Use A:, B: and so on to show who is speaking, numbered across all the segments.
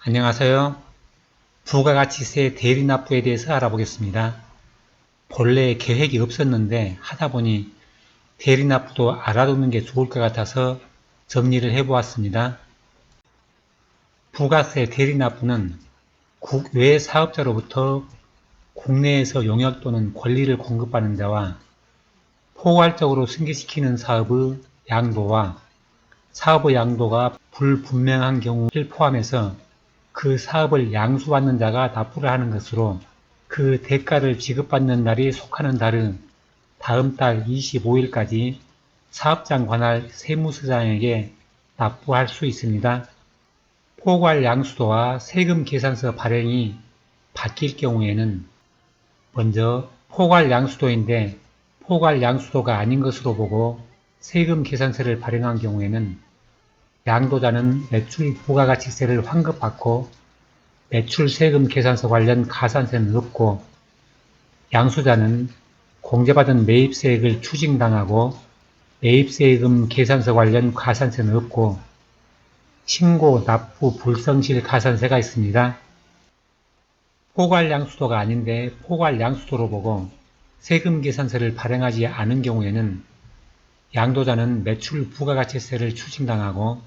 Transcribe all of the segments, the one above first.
A: 안녕하세요. 부가가치세 대리납부에 대해서 알아보겠습니다. 본래 계획이 없었는데 하다 보니 대리납부도 알아두는 게 좋을 것 같아서 정리를 해보았습니다. 부가세 대리납부는 국외 사업자로부터 국내에서 용역 또는 권리를 공급하는 자와 포괄적으로 승계시키는 사업의 양도와 사업의 양도가 불분명한 경우를 포함해서 그 사업을 양수받는 자가 납부를 하는 것으로 그 대가를 지급받는 날이 속하는 달은 다음 달 25일까지 사업장 관할 세무서장에게 납부할 수 있습니다. 포괄 양수도와 세금 계산서 발행이 바뀔 경우에는 먼저 포괄 양수도인데 포괄 양수도가 아닌 것으로 보고 세금 계산서를 발행한 경우에는 양도자는 매출 부가가치세를 환급받고 매출 세금 계산서 관련 가산세는 없고 양수자는 공제받은 매입세액을 추징당하고 매입세금 계산서 관련 가산세는 없고 신고 납부 불성실 가산세가 있습니다. 포괄 양수도가 아닌데 포괄 양수도로 보고 세금 계산서를 발행하지 않은 경우에는 양도자는 매출 부가가치세를 추징당하고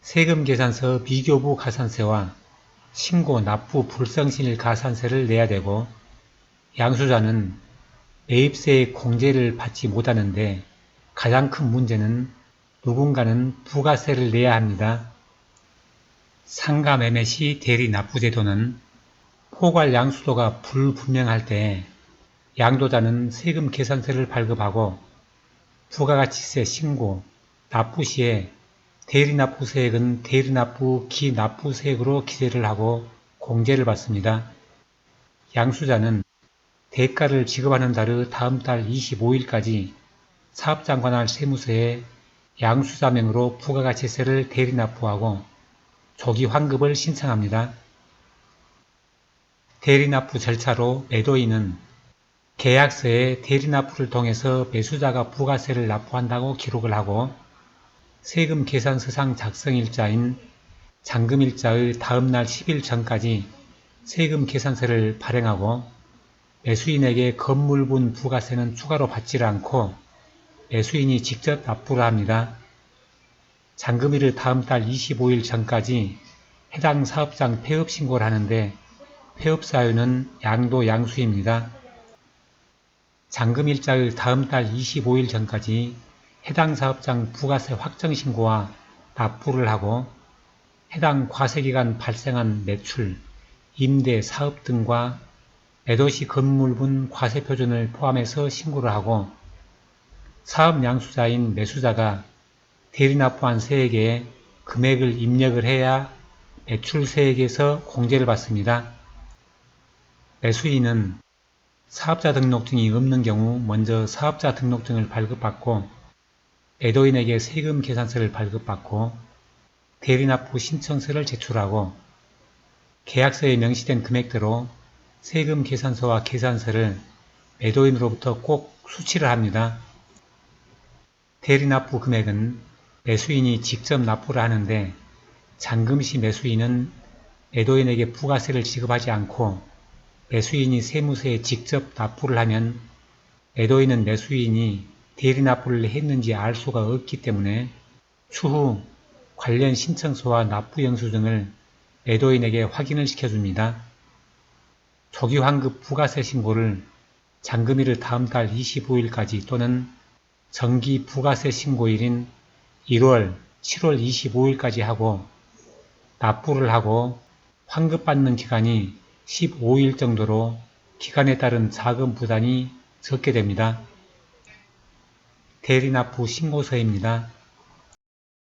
A: 세금 계산서 비교부 가산세와 신고 납부 불성실 가산세를 내야 되고 양수자는 매입세의 공제를 받지 못하는데 가장 큰 문제는 누군가는 부가세를 내야 합니다. 상가 매매 시 대리 납부제도는 포괄 양수도가 불분명할 때 양도자는 세금 계산서를 발급하고 부가가치세 신고, 납부 시에 대리납부세액은 대리납부 기납부세액으로 기재를 하고 공제를 받습니다. 양수자는 대가를 지급하는 달의 다음 달 25일까지 사업장 관할 세무서에 양수자명으로 부가가치세를 대리납부하고 조기 환급을 신청합니다. 대리납부 절차로 매도인은 계약서에 대리납부를 통해서 매수자가 부가세를 납부한다고 기록을 하고 세금 계산서상 작성일자인 잔금일자의 다음날 10일 전까지 세금 계산서를 발행하고 매수인에게 건물분 부가세는 추가로 받지를 않고 매수인이 직접 납부를 합니다. 잔금일의 다음 달 25일 전까지 해당 사업장 폐업 신고를 하는데 폐업 사유는 양도 양수입니다. 잔금일자의 다음 달 25일 전까지 해당 사업장 부가세 확정 신고와 납부를 하고 해당 과세기간 발생한 매출, 임대, 사업 등과 매도시 건물분 과세 표준을 포함해서 신고를 하고 사업 양수자인 매수자가 대리납부한 세액에 금액을 입력을 해야 매출 세액에서 공제를 받습니다. 매수인은 사업자 등록증이 없는 경우 먼저 사업자 등록증을 발급받고 매도인에게 세금 계산서를 발급받고 대리납부 신청서를 제출하고 계약서에 명시된 금액대로 세금 계산서와 계산서를 매도인으로부터 꼭 수취를 합니다. 대리납부 금액은 매수인이 직접 납부를 하는데 잔금시 매수인은 매도인에게 부가세를 지급하지 않고 매수인이 세무서에 직접 납부를 하면 매도인은 매수인이 대리납부를 했는지 알 수가 없기 때문에 추후 관련 신청서와 납부 영수증을 매도인에게 확인을 시켜줍니다. 조기 환급 부가세 신고를 잔금일의 다음 달 25일까지 또는 정기 부가세 신고일인 1월, 7월 25일까지 하고 납부를 하고 환급받는 기간이 15일 정도로 기간에 따른 자금 부담이 적게 됩니다. 대리납부 신고서입니다.